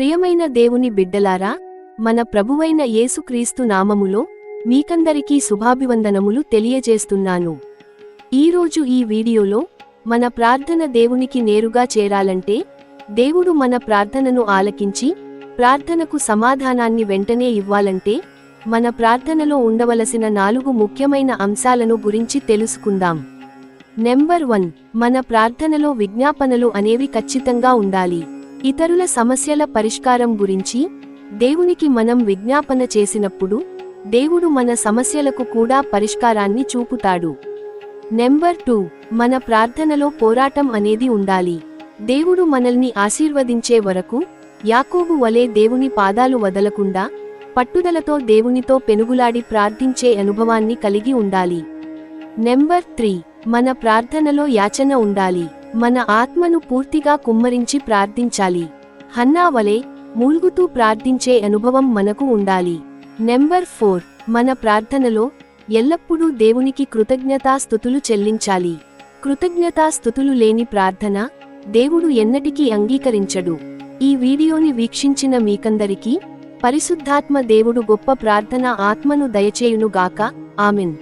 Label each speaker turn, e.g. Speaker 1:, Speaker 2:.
Speaker 1: ప్రియమైన దేవుని బిడ్డలారా మన ప్రభువైన యేసుక్రీస్తు నామములో మీకందరికీ శుభాభివందనములు తెలియజేస్తున్నాను. ఈరోజు ఈ వీడియోలో మన ప్రార్థన దేవునికి నేరుగా చేరాలంటే దేవుడు మన ప్రార్థనను ఆలకించి ప్రార్థనకు సమాధానాన్ని వెంటనే ఇవ్వాలంటే మన ప్రార్థనలో ఉండవలసిన నాలుగు ముఖ్యమైన అంశాలను గురించి తెలుసుకుందాం. నెంబర్ వన్ మన ప్రార్థనలో విజ్ఞాపనలు అనేవి ఖచ్చితంగా ఉండాలి. ఇతరుల సమస్యల పరిష్కారం గురించి దేవునికి మనం విజ్ఞాపన చేసినప్పుడు దేవుడు మన సమస్యలకు కూడా పరిష్కారాన్ని చూపుతాడు. నెంబర్ టూ మన ప్రార్థనలో పోరాటం అనేది ఉండాలి. దేవుడు మనల్ని ఆశీర్వదించే వరకు యాకోబు వలె దేవుని పాదాలు వదలకుండా పట్టుదలతో దేవునితో పెనుగులాడి ప్రార్థించే అనుభవాన్ని కలిగి ఉండాలి. నెంబర్ త్రీ మన ప్రార్థనలో యాచన ఉండాలి. మన ఆత్మను పూర్తిగా కుమ్మరించి ప్రార్థించాలి. హన్నా వలె మూల్గుతూ ప్రార్థించే అనుభవం మనకు ఉండాలి. నెంబర్ ఫోర్ మన ప్రార్థనలో ఎల్లప్పుడూ దేవునికి కృతజ్ఞతాస్థుతులు చెల్లించాలి. కృతజ్ఞతాస్థుతులు లేని ప్రార్థన దేవుడు ఎన్నటికీ అంగీకరించడు. ఈ వీడియోని వీక్షించిన మీకందరికీ పరిశుద్ధాత్మ దేవుడు గొప్ప ప్రార్థన ఆత్మను దయచేయునుగాక. ఆమెన్.